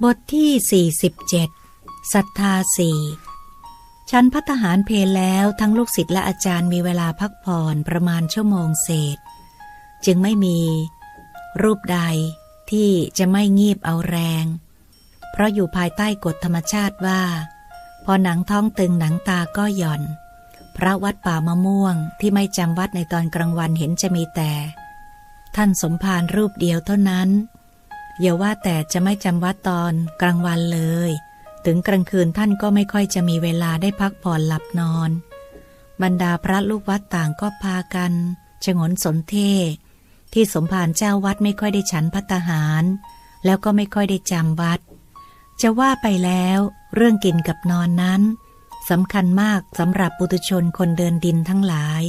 บทที่ 47ศรัทธาสี่ชั้นพัฒหารเพลแล้วทั้งลูกศิษย์และอาจารย์มีเวลาพักผ่อนประมาณชั่วโมงเศษ จึงไม่มี รูปใดที่จะไม่งีบเอาแรง เพราะอยู่ภายใต้กฎธรรมชาติว่า พอหนังท้องตึงหนังตาก็หย่อน พระวัดป่ามะม่วงที่ไม่จำวัดในตอนกลางวันเห็นจะมีแต่ ท่านสมภารรูปเดียวเท่านั้น อย่าว่าแต่จะไม่จำวัดตอนกลางวันเลย ถึงกลางคืนท่านก็ไม่ค่อยจะมีเวลาได้พักผ่อนหลับนอน บรรดาพระลูกวัดต่างก็พากันชงนสนเทที่สมภารเจ้าวัดไม่ค่อยได้ฉันพัตหาร แล้วก็ไม่ค่อยได้จำวัด จะว่าไปแล้ว เรื่องกินกับนอนนั้นสำคัญมากสำหรับปุถุชนคนเดินดินทั้งหลาย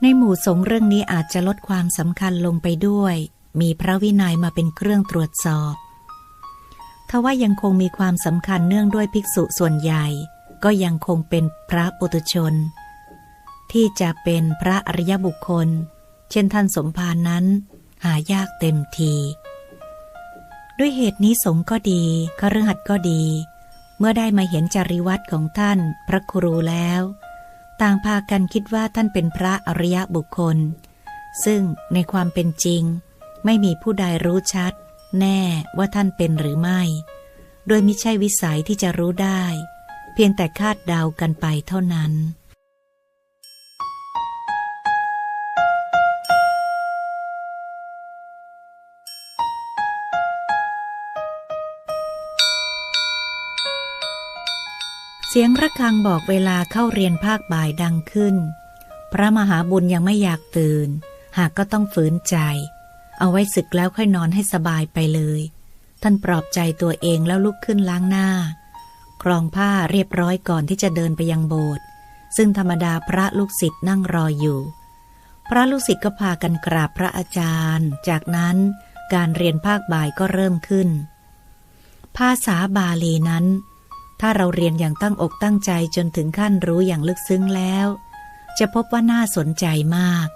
ในหมู่สงเรื่องนี้อาจจะลดความสำคัญลงไปด้วย มีพระวินัยมาเป็นเครื่องตรวจสอบ ทว่ายังคงมีความสำคัญเนื่องด้วยภิกษุส่วนใหญ่ ก็ยังคงเป็นพระปุตุชน ที่จะเป็นพระอริยบุคคล เช่นท่านสมภารนั้น หายากเต็มที ด้วยเหตุนี้สงก็ดีคฤหัสถ์ก็ดี เมื่อได้มาเห็นจริวัตรของท่านพระครูแล้ว ต่างพากันคิดว่าท่านเป็นพระอริยบุคคล ซึ่งในความเป็นจริง ไม่มีผู้ใดรู้ชัด แน่ว่าท่านเป็นหรือไม่ โดยมิใช่วิสัยที่จะรู้ได้ เพียงแต่คาดเดากันไปเท่านั้นเสียงระฆังบอกเวลาเข้าเรียนภาคบ่ายดังขึ้น พระมหาบุญยังไม่อยากตื่น หากก็ต้องฝืนใจ เอาไว้ศึกแล้วค่อยนอนให้สบายไปเลย ท่านปลอบใจตัวเองแล้วลุกขึ้นล้างหน้าครองผ้าเรียบร้อยก่อนที่จะเดินไปยังโบสถ์ซึ่งธรรมดาพระลูกศิษย์นั่งรออยู่ พระลูกศิษย์ก็พากันกราบพระอาจารย์ จากนั้นการเรียนภาคบ่ายก็เริ่มขึ้น ภาษาบาลีนั้น ถ้าเราเรียนอย่างตั้งอกตั้งใจจนถึงขั้นรู้อย่างลึกซึ้งแล้ว จะพบว่าน่าสนใจมาก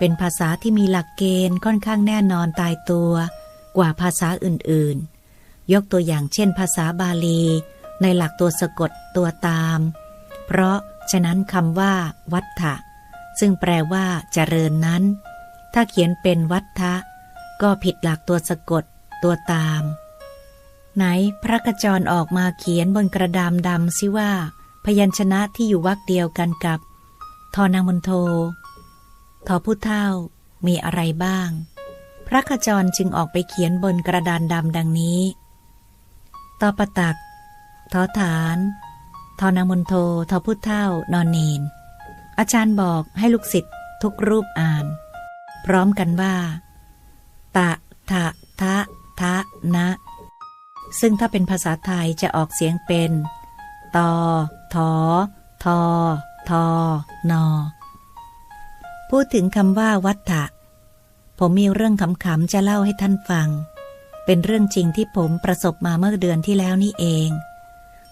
เป็นภาษาที่มีหลักเกณฑ์ค่อนข้างแน่นอนตายตัวกว่าภาษาอื่นๆ ยกตัวอย่างเช่นภาษาบาลี ในหลักตัวสะกดตัวตาม เพราะฉะนั้นคำว่า วัฏฐะซึ่งแปลว่า เจริญนั้น ถ้าเขียนเป็นวัฏทะก็ผิดหลักตัวสะกดตัวตาม ไหนพระกจรออกมาเขียนบนกระดามดำซิว่า พยัญชนะที่อยู่วักเดียวกันกับทอนางมนโท ทอผู้เท่ามีอะไรบ้าง พระขจรจึงออกไปเขียนบนกระดานดำดังนี้ตอประตักทอฐานทอนามนโททอผู้เท่านอนเนน อาจารย์บอกให้ลูกศิษย์ทุกรูปอ่าน พร้อมกันว่า ตะ ทะ ทะ ทะ นะ ซึ่งถ้าเป็นภาษาไทยจะออกเสียงเป็น ตอ ทอ ทอ ทอนอ พูดถึงคำว่าวัฏฏะผมมีเรื่องขำๆจะเล่าให้ท่านฟัง เป็นเรื่องจริงที่ผมประสบมาเมื่อเดือนที่แล้วนี่เอง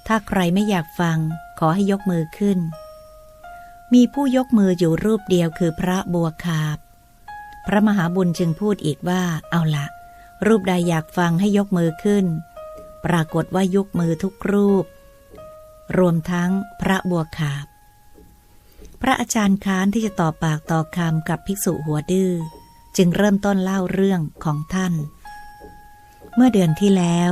ถ้าใครไม่อยากฟังขอให้ยกมือขึ้น มีผู้ยกมืออยู่รูปเดียวคือพระบัวคาบ พระมหาบุญจึงพูดอีกว่า เอาละรูปใดอยากฟังให้ยกมือขึ้น ปรากฏว่ายกมือทุกรูป รวมทั้งพระบัวคาบ พระอาจารย์ค้านที่จะต่อปากต่อคำกับภิกษุหัวดื้อจึงเริ่มต้นเล่าเรื่องของท่าน เมื่อเดือนที่แล้ว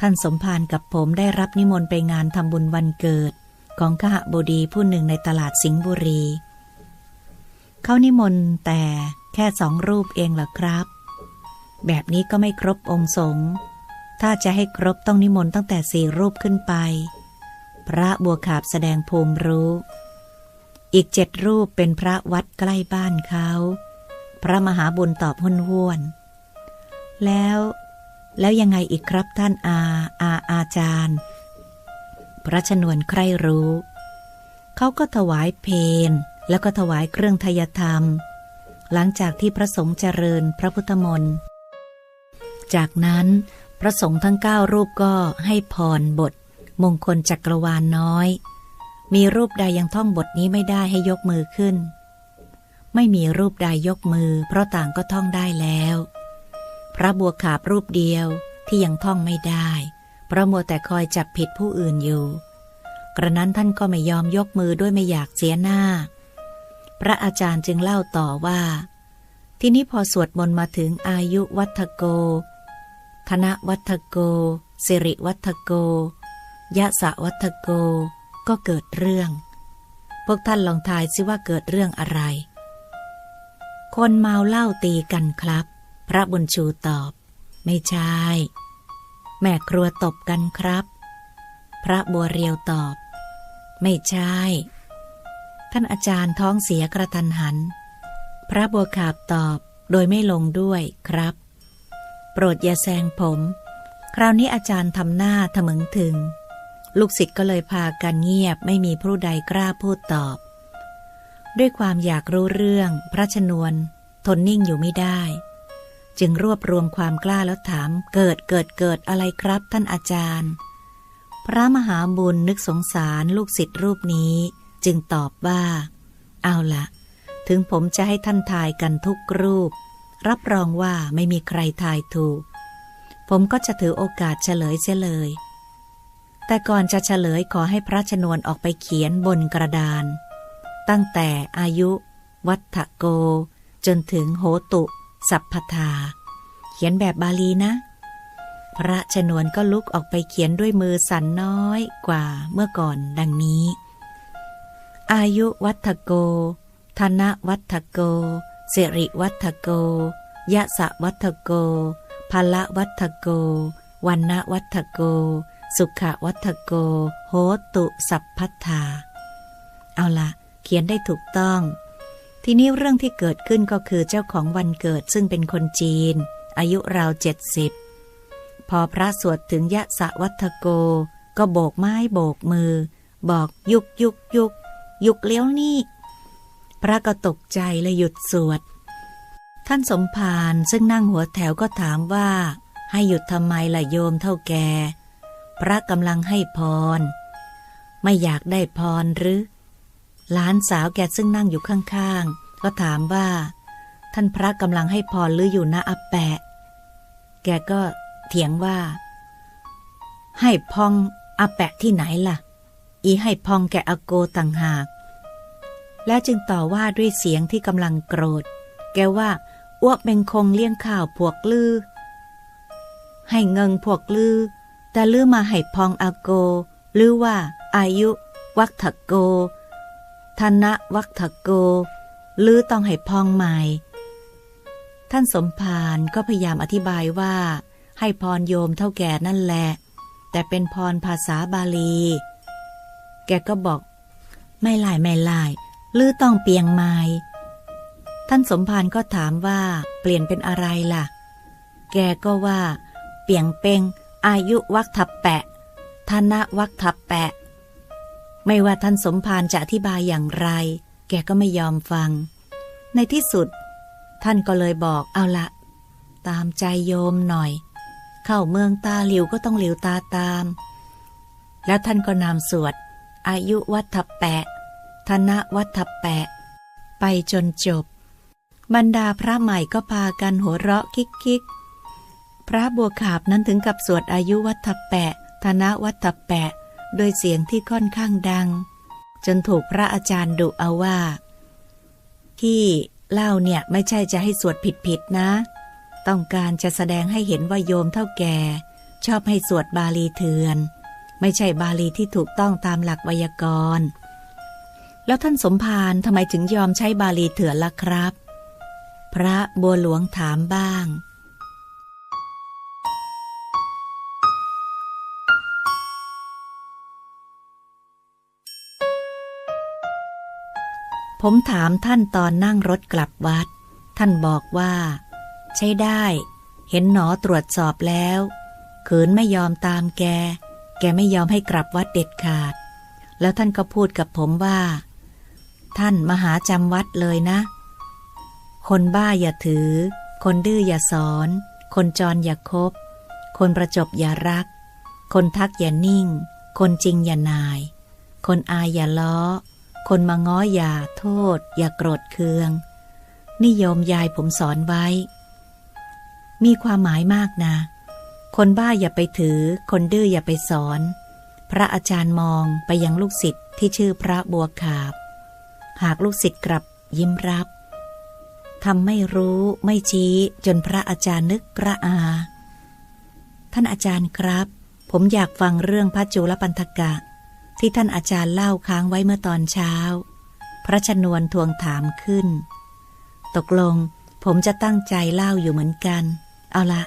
ท่านสมภารกับผมได้รับนิมนต์ไปงานทำบุญวันเกิด ของขหบดีผู้หนึ่งในตลาดสิงห์บุรี เขานิมนต์แต่แค่สองรูปเองเหรอครับ แบบนี้ก็ไม่ครบองค์สงฆ์ถ้าจะให้ครบต้องนิมนต์ตั้งแต่สี่รูปขึ้นไป พระบัวขาบแสดงภูมิรู้ อีกเจ็ดรูปเป็นพระวัดใกล้บ้านเขา พระมหาบุญตอบห้นห้วน แล้วแล้วยังไงอีกครับท่านอาอาอาจารย์ พระชนวนใครรู้ เขาก็ถวายเพนแล้วก็ถวายเครื่องทยธรรม หลังจากที่พระสงฆ์เจริญพระพุทธมนต์ จากนั้นพระสงฆ์ทั้งเก้ารูปก็ให้พรบท มงคลจักรวาลนน้อย มีรูปใดยังท่องบทนี้ไม่ได้ให้ยกมือขึ้น ไม่มีรูปใดยกมือ เพราะต่างก็ท่องได้แล้ว พระบัวขาบรูปเดียวที่ยังท่องไม่ได้ เพราะมัวแต่คอยจับผิดผู้อื่นอยู่ กระนั้นท่านก็ไม่ยอมยกมือด้วยไม่อยากเสียหน้า พระอาจารย์จึงเล่าต่อว่า ที่นี้พอสวดมนต์มาถึงอายุวัฒโก ธนวัฒโก สิริวัฒโก ยะสะวัฒโก ก็เกิดเรื่อง พวกท่านลองทายซิว่าเกิดเรื่องอะไร คนเมาเหล้าตีกันครับ พระบุญชูตอบ ไม่ใช่ แม่ครัวตบกันครับ พระบัวเรียวตอบ ไม่ใช่ ท่านอาจารย์ท้องเสียกระทันหัน พระบัวขาบตอบโดยไม่ลงด้วยครับ โปรดอย่าแซงผม คราวนี้อาจารย์ทำหน้าทะมึงถึง ลูกศิษย์ก็เลยพากันเงียบไม่มีผู้ใดกล้าพูดตอบ ด้วยความอยากรู้เรื่อง พระชนวน ทนนิ่งอยู่ไม่ได้ จึงรวบรวมความกล้าแล้วถาม เกิดเกิดเกิดอะไรครับท่านอาจารย์ พระมหาบุญนึกสงสารลูกศิษย์รูปนี้ จึงตอบว่า เอาละถึงผมจะให้ท่านทายกันทุกรูป รับรองว่าไม่มีใครทายถูก ผมก็จะถือโอกาสเฉลยเสียเลย แต่ก่อนจะเฉลยขอให้พระชนวนออกไปเขียนบนกระดาน ตั้งแต่อายุ วัฏโก จนถึงโหตุ สัพพทา เขียนแบบบาลีนะ พระชนวนก็ลุกออกไปเขียนด้วยมือสั่นน้อยกว่าเมื่อก่อนดังนี้ อายุวัฏโก ธนวัฏโกสิริวัฏโก ยะสะวัฏโกพละวัฏโกวันณวัฏโก สุขวัฏโก โหตุสัพพัทธา เอาละเขียนได้ถูกต้อง ทีนี้เรื่องที่เกิดขึ้นก็คือเจ้าของวันเกิดซึ่งเป็นคนจีน อายุราวเจ็ดสิบพอพระสวดถึงยะสะวัฏโก ก็โบกไม้โบกมือ บอกยุกยุกยุกยุกเลี้ยวนี่ พระก็ตกใจเลยหยุดสวด ท่านสมภารซึ่งนั่งหัวแถวก็ถามว่า ให้หยุดทำไมล่ะโยมเท่าแก พระกำลังให้พร ไม่อยากได้พรหรือ หลานสาวแกซึ่งนั่งอยู่ข้างๆ ก็ถามว่า ท่านพระกำลังให้พรหรืออยู่นะอาแปะ แกก็เถียงว่า ให้พองอาแปะที่ไหนล่ะ อีให้พองแกอโกต่างหาก แล้วจึงต่อว่าด้วยเสียงที่กำลังโกรธ แกว่าอ้วกเบงคงเลี้ยงข้าวพวกลือ ให้เงิงพวกลือ แต่ลือมาให้พองอาโก หรือว่า อายุ วักถโกธนะวักถโก หรือต้องให้พองใหม่ ท่านสมภารก็พยายามอธิบายว่า ให้พรโยมเท่าแก่นั่นแหละ แต่เป็นพรภาษาบาลี แกก็บอก ไม่ไล่ไม่ไล่ลือต้องเปียงไม้ท่านสมภารก็ถามว่าเปลี่ยนเป็นอะไรล่ะ แกก็ว่า เปียงเปง อายุวักทับแปะธนะวักทับแปะ ไม่ว่าท่านสมภารจะอธิบายอย่างไร แกก็ไม่ยอมฟัง ในที่สุด ท่านก็เลยบอกเอาละ ตามใจโยมหน่อย เข้าเมืองตาหลิวก็ต้องหลิวตาตาม แล้วท่านก็นำสวด อายุวัฏแปะธนวัฏแปะ ไปจนจบ บรรดาพระใหม่ก็พากันหัวเราะคิกคิก พระบัวขาบนั้นถึงกับสวดอายุวัฏแปะ ธนวัฏแปะ โดยเสียงที่ค่อนข้างดัง จนถูกพระอาจารย์ดุเอาว่า ที่เล่าเนี่ยไม่ใช่จะให้สวดผิดๆนะ ต้องการจะแสดงให้เห็นว่าโยมเท่าแก่ ชอบให้สวดบาลีเถื่อน ไม่ใช่บาลีที่ถูกต้องตามหลักไวยากรณ์ แล้วท่านสมภารทำไมถึงยอมใช้บาลีเถื่อนล่ะครับ พระบัวหลวงถามบ้าง ผมถามท่านตอนนั่งรถกลับวัด ท่านบอกว่า ใช้ได้ เห็นหนอตรวจสอบแล้วขืนไม่ยอมตามแก แกไม่ยอมให้กลับวัดเด็ดขาด แล้วท่านก็พูดกับผมว่า ท่านมาหาจำวัดเลยนะ คนบ้าอย่าถือ คนดื้ออย่าสอน คนจรอย่าคบ คนประจบอย่ารัก คนทักอย่านิ่ง คนจริงอย่านาย คนอายอย่าล้อ คนมาง้ออย่าโทษ อย่าโกรธเคือง นิยมยายผมสอนไว้ มีความหมายมากนะ คนบ้าอย่าไปถือ คนดื้ออย่าไปสอน พระอาจารย์มองไปยังลูกศิษย์ที่ชื่อพระบัวขาบ หากลูกศิษย์กลับยิ้มรับทำไม่รู้ไม่ชี้จนพระอาจารย์นึกกระอา ท่านอาจารย์ครับ ผมอยากฟังเรื่องพระจุลปันธกะ ที่ท่านอาจารย์เล่าค้างไว้เมื่อตอนเช้า พระชนวนทวงถามขึ้น ตกลงผมจะตั้งใจเล่าอยู่เหมือนกัน เอาละ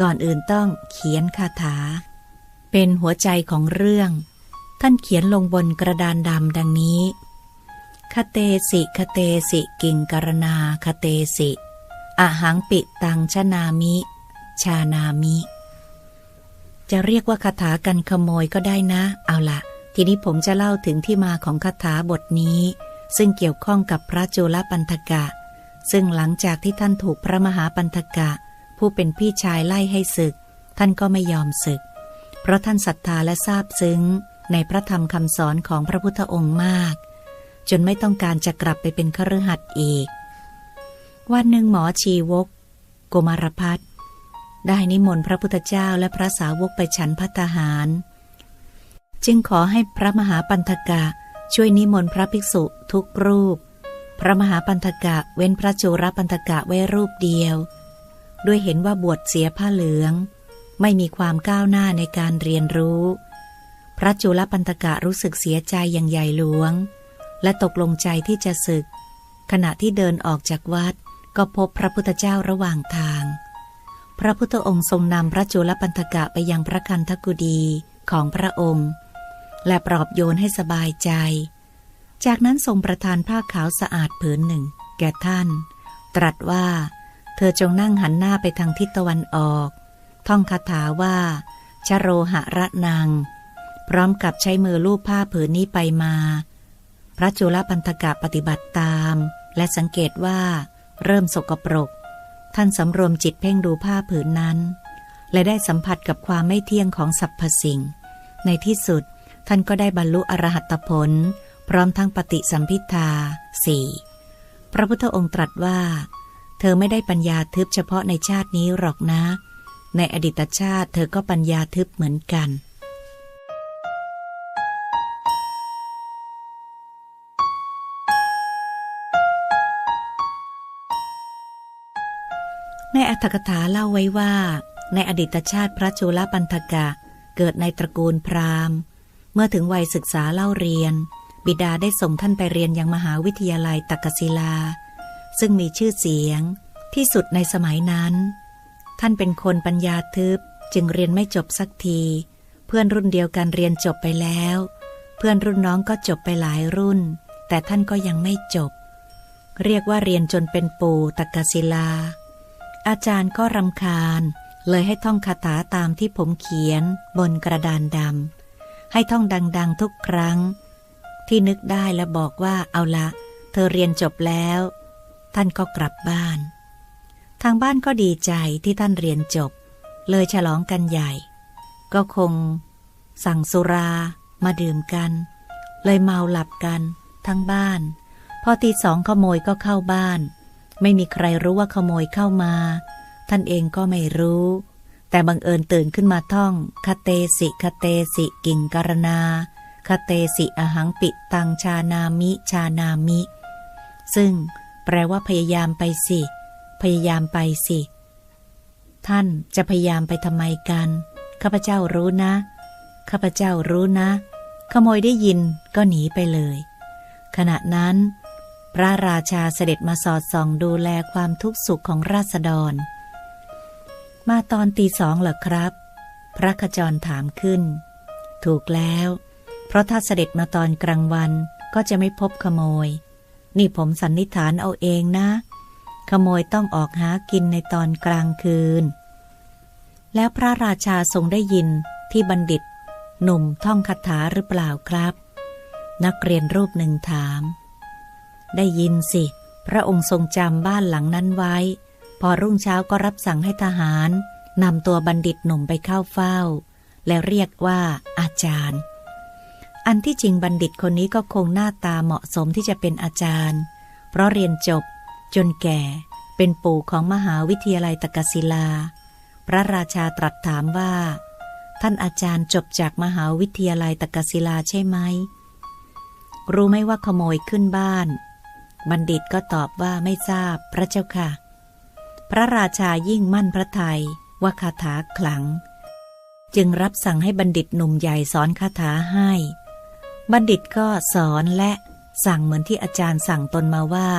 ก่อนอื่นต้องเขียนคาถา เป็นหัวใจของเรื่อง ท่านเขียนลงบนกระดานดำดังนี้ คเตสิคเตสิกิงกรณาคเตสิอาหังปิตังชนามิ ชานามิ จะเรียกว่าคาถากันขโมยก็ได้นะ เอาละ ทีนี้ผมจะเล่าถึงที่มาของคาถาบทนี้ ซึ่งเกี่ยวข้องกับพระจุลปันธกะ ซึ่งหลังจากที่ท่านถูกพระมหาปันธกะ ผู้เป็นพี่ชายไล่ให้ศึก ท่านก็ไม่ยอมศึก เพราะท่านศรัทธาและซาบซึ้ง ในพระธรรมคำสอนของพระพุทธองค์มาก จนไม่ต้องการจะกลับไปเป็นคฤหัสถ์อีก วันหนึ่งหมอชีวกโกมารพัฒได้นิมนต์พระพุทธเจ้าและพระสาวกไปฉันพัตหาร จึงขอให้พระมหาปันธกะช่วยนิมนต์พระภิกษุทุกรูป พระมหาปันธกะเว้นพระจุรปันธกะไว้รูปเดียว ด้วยเห็นว่าบวชเสียผ้าเหลือง ไม่มีความก้าวหน้าในการเรียนรู้ พระจุลปันธกะรู้สึกเสียใจอย่างใหญ่หลวง และตกลงใจที่จะศึก ขณะที่เดินออกจากวัดก็พบพระพุทธเจ้าระหว่างทาง พระพุทธองค์ทรงนำพระจุลปันธกะไปยังพระคันธกุดีของพระองค์ และปลอบโยนให้สบายใจ จากนั้นทรงประทานผ้าขาวสะอาดผืนหนึ่ง แก่ท่าน ตรัสว่า เธอจงนั่งหันหน้าไปทางทิศตะวันออก ท่องคาถาว่าชโรหะระนางพร้อมกับใช้มือลูบผ้าผืนนี้ไปมา พระจุลปันธกะปฏิบัติตาม และสังเกตว่า เริ่มสกปรก ท่านสำรวมจิตเพ่งดูผ้าผืนนั้น และได้สัมผัสกับความไม่เที่ยงของสรรพสิ่ง ในที่สุด ท่านก็ได้บรรลุอรหัตผล พร้อมทั้งปฏิสัมพิทาสี่พระพุทธองค์ตรัสว่า เธอไม่ได้ปัญญาทึบเฉพาะในชาตินี้หรอกนะ ในอดีตชาติเธอก็ปัญญาทึบเหมือนกันในอัตถกถาเล่าไว้ว่า ในอดีตชาติพระจุลปันธกะ เกิดในตระกูลพราหมณ์ เมื่อถึงวัยศึกษาเล่าเรียน บิดาได้ส่งท่านไปเรียนยังมหาวิทยาลัยตักกศิลา ซึ่งมีชื่อเสียงที่สุดในสมัยนั้น ท่านเป็นคนปัญญาทึบจึงเรียนไม่จบสักที เพื่อนรุ่นเดียวกันเรียนจบไปแล้ว เพื่อนรุ่นน้องก็จบไปหลายรุ่น แต่ท่านก็ยังไม่จบ เรียกว่าเรียนจนเป็นปูตักกศิลา อาจารย์ก็รำคาญเลยให้ท่องคาถาตามที่ผมเขียนบนกระดานดำ ให้ท่องดัง ๆ ทุกครั้ง ที่นึกได้และบอกว่าเอาละ เธอเรียนจบแล้ว ท่านก็กลับบ้าน ทางบ้านก็ดีใจที่ท่านเรียนจบ เลยฉลองกันใหญ่ ก็คง สั่งสุรามาดื่มกัน เลยเมาหลับกัน ทั้งบ้าน พอตีสองขโมยก็เข้าบ้าน ไม่มีใครรู้ว่าขโมยเข้ามา ท่านเองก็ไม่รู้ แต่บังเอิญตื่นขึ้นมาท่อง คเตสิคเตสิกิ่งกรณา คเตสิอหังปิตังชานามิชานามิ ซึ่งแปลว่าพยายามไปสิ พยายามไปสิ ท่านจะพยายามไปทำไมกัน ข้าพเจ้ารู้นะ ข้าพเจ้ารู้นะ ขโมยได้ยินก็หนีไปเลย ขณะนั้น พระราชาเสด็จมาสอดส่องดูแลความทุกข์สุขของราษฎร มาตอนตีสองเหรอครับ พระขจรถามขึ้น ถูกแล้ว เพราะถ้าเสด็จมาตอนกลางวันก็จะไม่พบขโมย นี่ผมสันนิษฐานเอาเองนะ ขโมยต้องออกหากินในตอนกลางคืน แล้วพระราชาทรงได้ยินที่บัณฑิต หนุ่มท่องคาถาหรือเปล่าครับ นักเรียนรูปหนึ่งถาม ได้ยินสิ พระองค์ทรงจำบ้านหลังนั้นไว้ พอรุ่งเช้าก็รับสั่งให้ทหารนำตัวบัณฑิตหนุ่มไปเข้าเฝ้า แล้วเรียกว่าอาจารย์ อันที่จริงบัณฑิตคนนี้ก็คงหน้าตาเหมาะสมที่จะเป็นอาจารย์ เพราะเรียนจบ จนแก่เป็นปู่ของมหาวิทยาลัยตกศิลา พระราชาตรัสถามว่า ท่านอาจารย์จบจากมหาวิทยาลัยตกศิลาใช่ไหม รู้ไหมว่าขโมยขึ้นบ้าน บัณฑิตก็ตอบว่าไม่ทราบพระเจ้าค่ะ พระราชายิ่งมั่นพระทัยว่าคาถาขลัง จึงรับสั่งให้บัณฑิตหนุ่มใหญ่สอนคาถาให้ บัณฑิตก็สอนและสั่งเหมือนที่อาจารย์สั่งตนมาว่า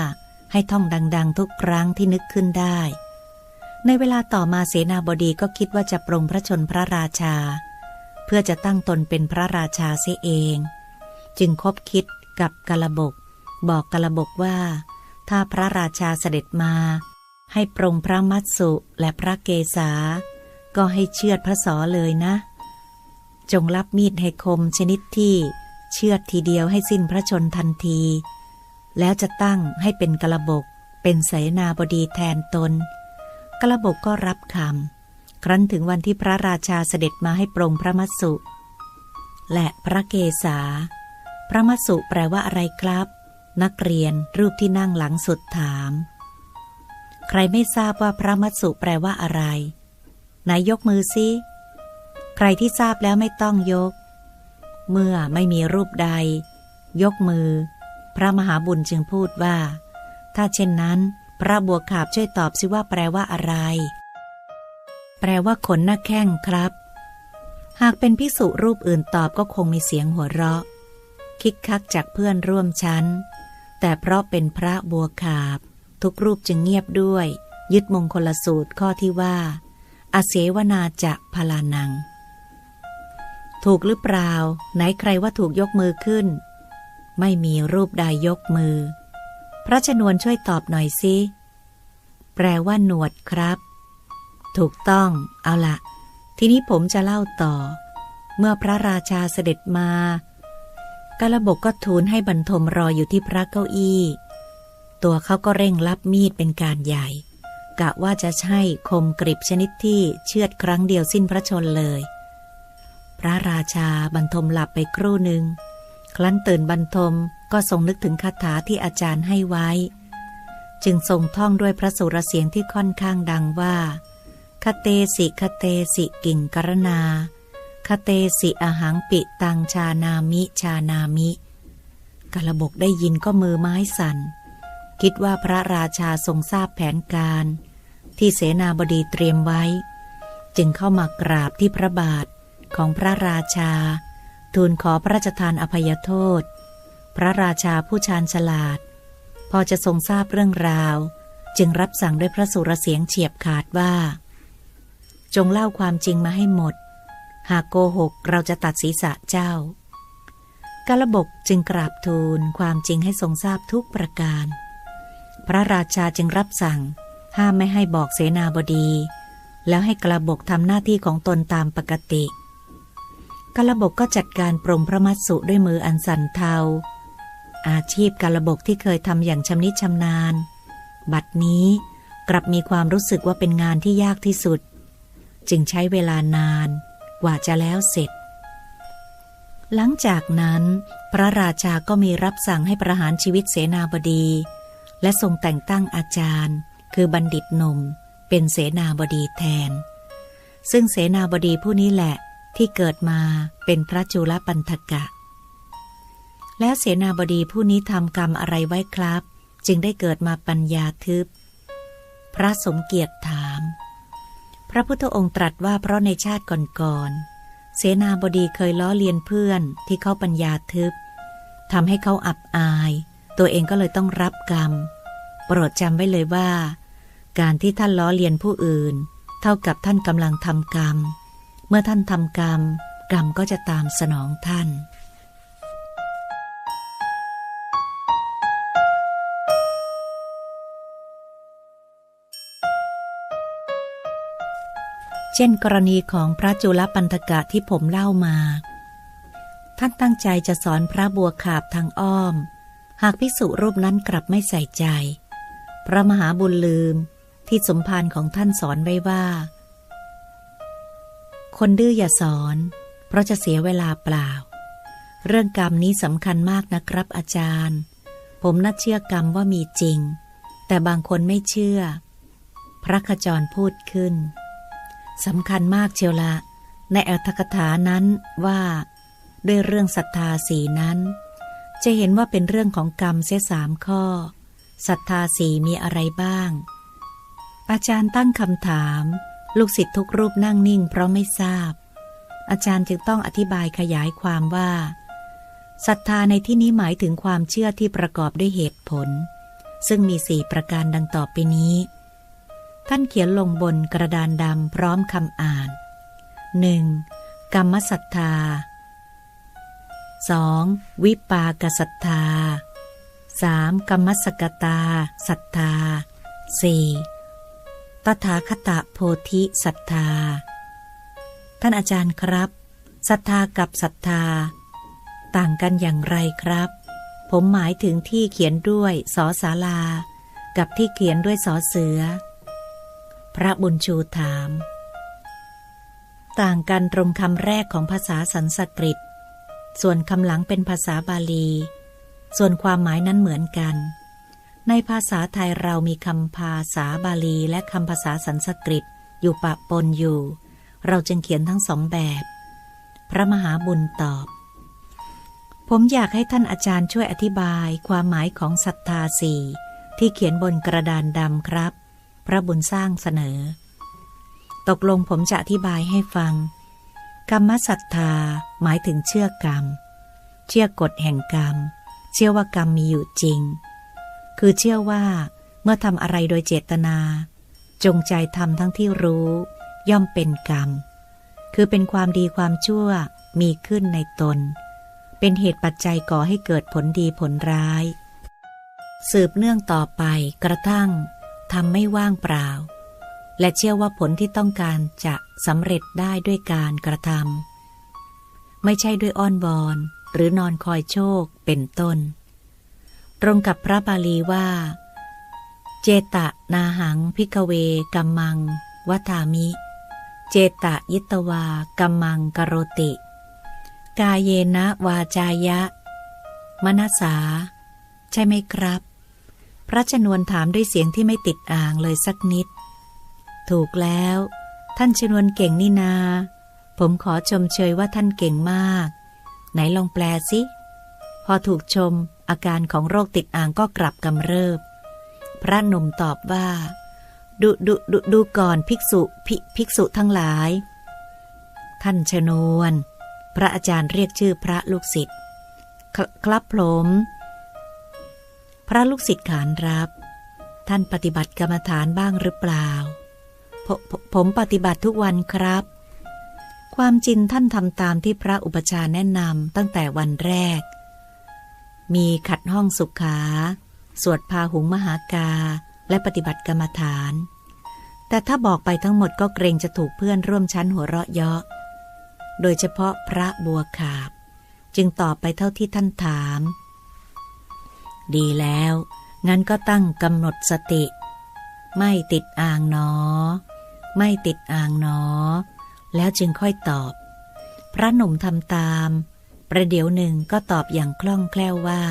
ให้ท่องดัง ๆ ทุกครั้งที่นึกขึ้นได้ ในเวลาต่อมาเสนาบดีก็คิดว่าจะปรงพระชนพระราชา เพื่อจะตั้งตนเป็นพระราชาเสียเอง จึงคบคิดกับกาลบก บอกกาลบกว่า ถ้าพระราชาเสด็จมา ให้ปรงพระมัตสุและพระเกศา ก็ให้เชือดพระสอเลยนะ จงรับมีดให้คมชนิดที่เชือดทีเดียวให้สิ้นพระชนทันที แล้วจะตั้งให้เป็นกระบกเป็นเสนาบดีแทนตน กระบกก็รับคำ ครั้นถึงวันที่พระราชาเสด็จมาให้ปรงพระมัสสุ และพระเกศา พระมัสสุแปลว่าอะไรครับ นักเรียนรูปที่นั่งหลังสุดถาม ใครไม่ทราบว่าพระมัสสุแปลว่าอะไร ไหนยกมือซิใครที่ทราบแล้วไม่ต้องยก เมื่อไม่มีรูปใด ยกมือ พระมหาบุญจึงพูดว่า ถ้าเช่นนั้น พระบัวขาบช่วยตอบสิว่าแปลว่าอะไร แปลว่าขนหน้าแข้งครับ หากเป็นพิสุรูปอื่นตอบก็คงมีเสียงหัวเราะ คิกคักจากเพื่อนร่วมชั้น แต่เพราะเป็นพระบัวขาบ ทุกรูปจึงเงียบด้วย ยึดมงคลสูตรข้อที่ว่าอาเสวนาจะพลานัง ถูกหรือเปล่า ไหนใครว่าถูกยกมือขึ้น ไม่มีรูปใดยกมือ พระชนวนช่วยตอบหน่อยสิ แปลว่าหนวดครับ ถูกต้อง เอาละทีนี้ผมจะเล่าต่อ เมื่อพระราชาเสด็จมากาลบกก็ทูลให้บรรทมรออยู่ที่พระเก้าอี้ ตัวเขาก็เร่งรับมีดเป็นการใหญ่ กะว่าจะใช่คมกริบชนิดที่เชือดครั้งเดียวสิ้นพระชนเลย พระราชาบรรทมหลับไปครู่หนึ่ง ครั้นตื่นบรรทมก็ทรงนึกถึงคาถาที่อาจารย์ให้ไว้ จึงทรงท่องด้วยพระสุรเสียงที่ค่อนข้างดังว่าคเตสิคเตสิกิ่งกรณาคเตสิอหังปิตังชานามิชานามิกระบกได้ยินก็มือไม้สั่น คิดว่าพระราชาทรงทราบแผนการ ที่เสนาบดีเตรียมไว้ จึงเข้ามากราบที่พระบาทของพระราชา ทูลขอพระราชทานอภัยโทษ พระราชาผู้ชาญฉลาด พอจะทรงทราบเรื่องราว จึงรับสั่งด้วยพระสุรเสียงเฉียบขาดว่า จงเล่าความจริงมาให้หมด หากโกหกเราจะตัดศีรษะเจ้ากาลบกจึงกราบทูลความจริงให้ทรงทราบทุกประการ พระราชาจึงรับสั่ง ห้ามไม่ให้บอกเสนาบดี แล้วให้กระบกทำหน้าที่ของตนตามปกติ กระบกก็จัดการปรงพระมัสสุด้วยมืออันสั่นเทา อาชีพกระบกที่เคยทำอย่างชำนิชำนาญ บัดนี้กลับมีความรู้สึกว่าเป็นงานที่ยากที่สุด จึงใช้เวลานานกว่าจะแล้วเสร็จ หลังจากนั้น พระราชาก็มีรับสั่งให้ประหารชีวิตเสนาบดี และทรงแต่งตั้งอาจารย์ คือบัณฑิตนม เป็นเสนาบดีแทน ซึ่งเสนาบดีผู้นี้แหละที่เกิดมาเป็นพระจุลปันธกะ แล้วเสนาบดีผู้นี้ทำกรรมอะไรไว้ครับ จึงได้เกิดมาปัญญาทึบ พระสมเกียรติถาม พระพุทธองค์ตรัสว่าเพราะในชาติก่อนๆเสนาบดีเคยล้อเลียนเพื่อนที่เขาปัญญาทึบทำให้เขาอับอาย ตัวเองก็เลยต้องรับกรรม โปรดจำไว้เลยว่า การที่ท่านล้อเลียนผู้อื่น เท่ากับท่านกำลังทำกรรม เมื่อท่านทำกรรม กรรมก็จะตามสนองท่านเช่นกรณีของพระจุลปันธกะที่ผมเล่ามา ท่านตั้งใจจะสอนพระบัวขาบทางอ้อม หากพิสุรูปนั้นกลับไม่ใส่ใจ พระมหาบุญลืมที่สมภารของท่านสอนไว้ว่า คนดื้ออย่าสอน เพราะจะเสียเวลาเปล่า เรื่องกรรมนี้สำคัญมากนะครับอาจารย์ ผมน่าเชื่อกรรมว่ามีจริง แต่บางคนไม่เชื่อ พระขจรพูดขึ้นสำคัญมากเชียวละ ในอัตถกถานั้นว่า ด้วยเรื่องศรัทธาสีนั้น จะเห็นว่าเป็นเรื่องของกรรมเสียสามข้อศรัทธาสีมีอะไรบ้าง อาจารย์ตั้งคำถาม ลูกศิษย์ทุกรูปนั่งนิ่งเพราะไม่ทราบ อาจารย์จึงต้องอธิบายขยายความว่าศรัทธาในที่นี้หมายถึงความเชื่อที่ประกอบด้วยเหตุผล ซึ่งมีสี่ประการดังต่อไปนี้ ท่านเขียนลงบนกระดานดำพร้อมคำอ่าน 1. กรรมศรัทธา 2. วิปากศรัทธา 3. กรรมสกตาศรัทธา 4. ตถาคตโพธิศรัทธา ท่านอาจารย์ครับศรัทธากับศรัทธา ต่างกันอย่างไรครับ ผมหมายถึงที่เขียนด้วยสอสาลา กับที่เขียนด้วยสอเสือ พระบุญชูถาม ต่างกันตรงคำแรกของภาษาสันสกฤต ส่วนคำหลังเป็นภาษาบาลี ส่วนความหมายนั้นเหมือนกัน ในภาษาไทยเรามีคำภาษาบาลีและคำภาษาสันสกฤตอยู่ปะปนอยู่ เราจึงเขียนทั้งสองแบบ พระมหาบุญตอบ ผมอยากให้ท่านอาจารย์ช่วยอธิบายความหมายของศรัทธาสี่ที่เขียนบนกระดานดำครับ พระบุญสร้างเสนอ ตกลงผมจะอธิบายให้ฟัง กรรมศรัทธาหมายถึงเชื่อกรรม เชื่อกฎแห่งกรรม เชื่อว่ากรรมมีอยู่จริง คือเชื่อว่าเมื่อทำอะไรโดยเจตนา จงใจทำทั้งที่รู้ ย่อมเป็นกรรม คือเป็นความดีความชั่วมีขึ้นในตน เป็นเหตุปัจจัยก่อให้เกิดผลดีผลร้าย สืบเนื่องต่อไปกระทั่งทำไม่ว่างเปล่า และเชื่อว่าผลที่ต้องการจะสำเร็จได้ด้วยการกระทำไม่ใช่ด้วยอ้อนวอนหรือนอนคอยโชคเป็นต้น ตรงกับพระบาลีว่า เจตะนาหังพิกเวกัมมังวัฏามิ เจตะยิตวากัมมังกโรติ กายเยนะวาจายะ มนัสา ใช่ไหมครับ พระชนวนถามด้วยเสียงที่ไม่ติดอ่างเลยสักนิด ถูกแล้ว ท่านชนวนเก่งนี่นา ผมขอชมเชยว่าท่านเก่งมาก ไหนลองแปลสิ พอถูกชม อาการของโรคติดอ่างก็กลับกำเริบ พระนมตอบว่า ดูดูดูดูก่อนภิกษุภิภิกษุทั้งหลาย ท่านชนวน พระอาจารย์เรียกชื่อพระลูกศิษย์คครับผมพระลูกศิษย์ขานรับ ท่านปฏิบัติกรรมฐานบ้างหรือเปล่า ผผมปฏิบัติทุกวันครับ ความจริงท่านทำตามที่พระอุปชาแนะนำตั้งแต่วันแรก มีขัดห้องสุขา สวดพาหุงมหากา และปฏิบัติกรรมฐาน แต่ถ้าบอกไปทั้งหมดก็เกรงจะถูกเพื่อนร่วมชั้นหัวเราะเยาะ โดยเฉพาะพระบัวขาบ จึงตอบไปเท่าที่ท่านถาม ดีแล้ว งั้นก็ตั้งกำหนดสติ ไม่ติดอ่างหนอ ไม่ติดอ่างหนอ แล้วจึงค่อยตอบ พระหนุ่มทำตาม ประเดี๋ยวหนึ่งก็ตอบอย่างคล่องแคล่วว่า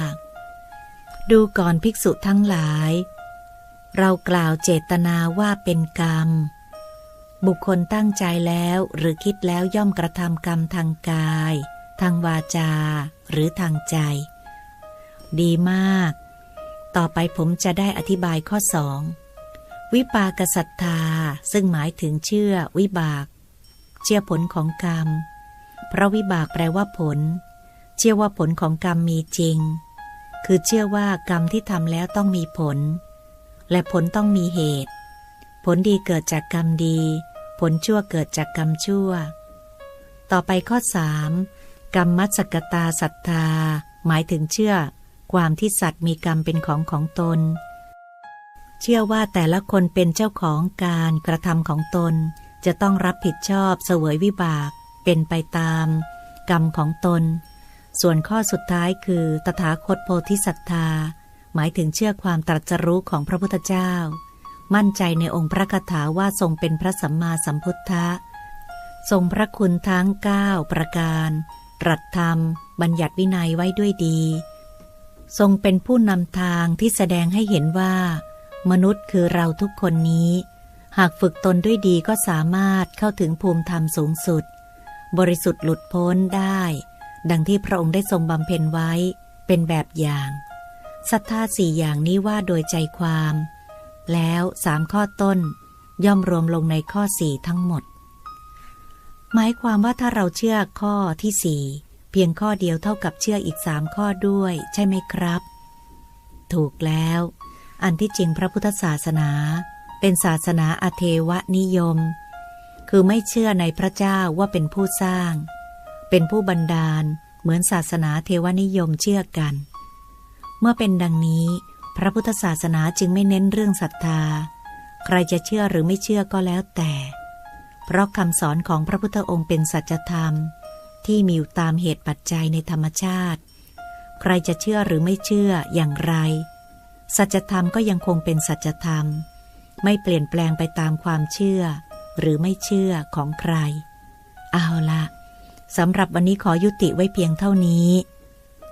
ดูก่อนภิกษุทั้งหลาย เรากล่าวเจตนาว่าเป็นกรรม บุคคลตั้งใจแล้วหรือคิดแล้วย่อมกระทำกรรมทางกาย ทางวาจา หรือทางใจ ดีมาก ต่อไปผมจะได้อธิบายข้อสอง วิปากศรัทธาซึ่งหมายถึงเชื่อวิบาก เชื่อผลของกรรม เพราะวิบากแปลว่าผล เชื่อว่าผลของกรรมมีจริง คือเชื่อว่ากรรมที่ทำแล้วต้องมีผล และผลต้องมีเหตุ ผลดีเกิดจากกรรมดี ผลชั่วเกิดจากกรรมชั่ว ต่อไปข้อสามกรรมมัสกตาศรัทธา หมายถึงเชื่อ ความที่สัตว์มีกรรมเป็นของของตน ชื่อว่าแต่ละคนเป็นเจ้าของการกระทำของตน จะต้องรับผิดชอบเสวยวิบาก เป็นไปตาม กรรมของตน ส่วนข้อสุดท้ายคือ ตถาคตโพธิศรัทธาหมายถึงเชื่อความตรัสรู้ของพระพุทธเจ้า มั่นใจในองค์พระคาถาว่าทรงเป็นพระสัมมาสัมพุทธะ ทรงพระคุณทั้ง 9 ประการ ตรัสธรรม บัญญัติวินัยไว้ด้วยดี ทรงเป็นผู้นำทางที่แสดงให้เห็นว่า มนุษย์คือเราทุกคนนี้ หากฝึกตนด้วยดีก็สามารถเข้าถึงภูมิธรรมสูงสุด บริสุทธิ์หลุดพ้นได้ ดังที่พระองค์ได้ทรงบำเพ็ญไว้เป็นแบบอย่างศรัทธาสี่อย่างนี้ว่าโดยใจความ แล้วสามข้อต้นย่อมรวมลงในข้อสี่ทั้งหมด หมายความว่าถ้าเราเชื่อข้อที่สี่เพียงข้อเดียวเท่ากับเชื่ออีกสามข้อด้วย ใช่ไหมครับ ถูกแล้ว อันที่จริงพระพุทธศาสนา เป็นศาสนาอเทวนิยม คือไม่เชื่อในพระเจ้าว่าเป็นผู้สร้าง เป็นผู้บันดาล เหมือนศาสนาเทวนิยมเชื่อกัน เมื่อเป็นดังนี้ พระพุทธศาสนาจึงไม่เน้นเรื่องศรัทธา ใครจะเชื่อหรือไม่เชื่อก็แล้วแต่ เพราะคำสอนของพระพุทธองค์เป็นสัจธรรม ที่มีอยู่ตามเหตุปัจจัยในธรรมชาติ ใครจะเชื่อหรือไม่เชื่ออย่างไร สัจธรรมก็ยังคงเป็นสัจธรรม ไม่เปลี่ยนแปลงไปตามความเชื่อ หรือไม่เชื่อของใคร เอาละสำหรับวันนี้ขอยุติไว้เพียงเท่านี้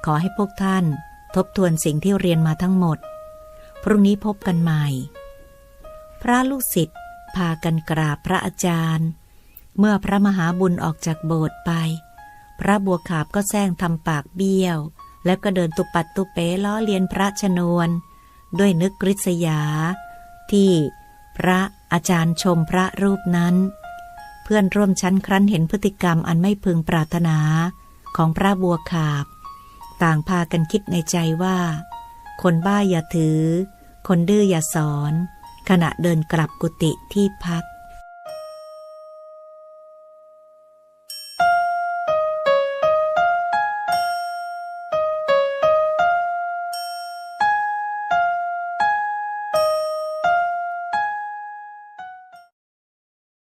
ขอให้พวกท่านทบทวนสิ่งที่เรียนมาทั้งหมด พรุ่งนี้พบกันใหม่ พระลูกศิษย์พากันกราบพระอาจารย์ เมื่อพระมหาบุญออกจากโบสถ์ไป พระบัวขาบก็แซงทำปากเบี้ยว แล้วก็เดินตุปัดตุเป๋ล้อเลียนพระชนวน ด้วยนึกริษยา ที่พระอาจารย์ชมพระรูปนั้น เพื่อนร่วมชั้นครั้นเห็นพฤติกรรมอันไม่พึงปรารถนาของพระบัวขาบ ต่างพากันคิดในใจว่า คนบ้าอย่าถือ คนดื้ออย่าสอน ขณะเดินกลับกุฏิที่พัก